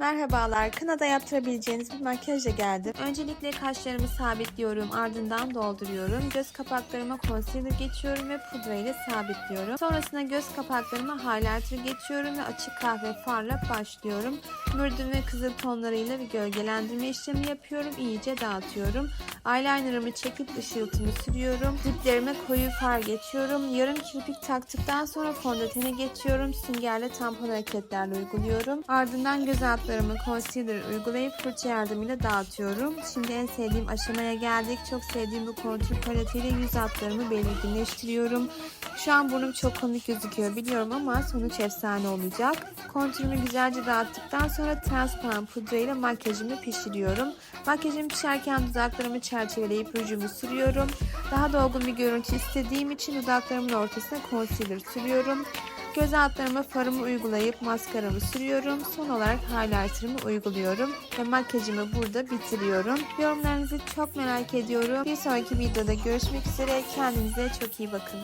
Merhabalar, kınada yaptırabileceğiniz bir makyajla geldim. Öncelikle kaşlarımı sabitliyorum, ardından dolduruyorum. Göz kapaklarıma concealer geçiyorum ve pudra ile sabitliyorum. Sonrasında göz kapaklarıma highlighter geçiyorum ve açık kahve farla başlıyorum. Mürdüm ve kızıl tonlarıyla bir gölgelendirme işlemi yapıyorum. İyice dağıtıyorum. Eyelinerımı çekip ışıltımı sürüyorum. Diplerime koyu far geçiyorum. Yarım kirpik taktıktan sonra fondötene geçiyorum. Süngerle tampon hareketlerle uyguluyorum. Ardından göz altlarımı concealer uygulayıp fırça yardımıyla dağıtıyorum. Şimdi en sevdiğim aşamaya geldik. Çok sevdiğim bu kontür paletiyle yüz altlarımı belirginleştiriyorum. Şu an burnum çok komik gözüküyor biliyorum ama sonuç efsane olacak. Kontürümü güzelce dağıttıktan sonra transparan pudra ile makyajımı pişiriyorum. Makyajım pişerken dudaklarımı çerçeveleyip rujumu sürüyorum. Daha dolgun bir görüntü istediğim için dudaklarımın ortasına concealer sürüyorum. Göz altlarıma farımı uygulayıp maskaramı sürüyorum. Son olarak highlighter'ımı uyguluyorum. Ve makyajımı burada bitiriyorum. Yorumlarınızı çok merak ediyorum. Bir sonraki videoda görüşmek üzere. Kendinize çok iyi bakın.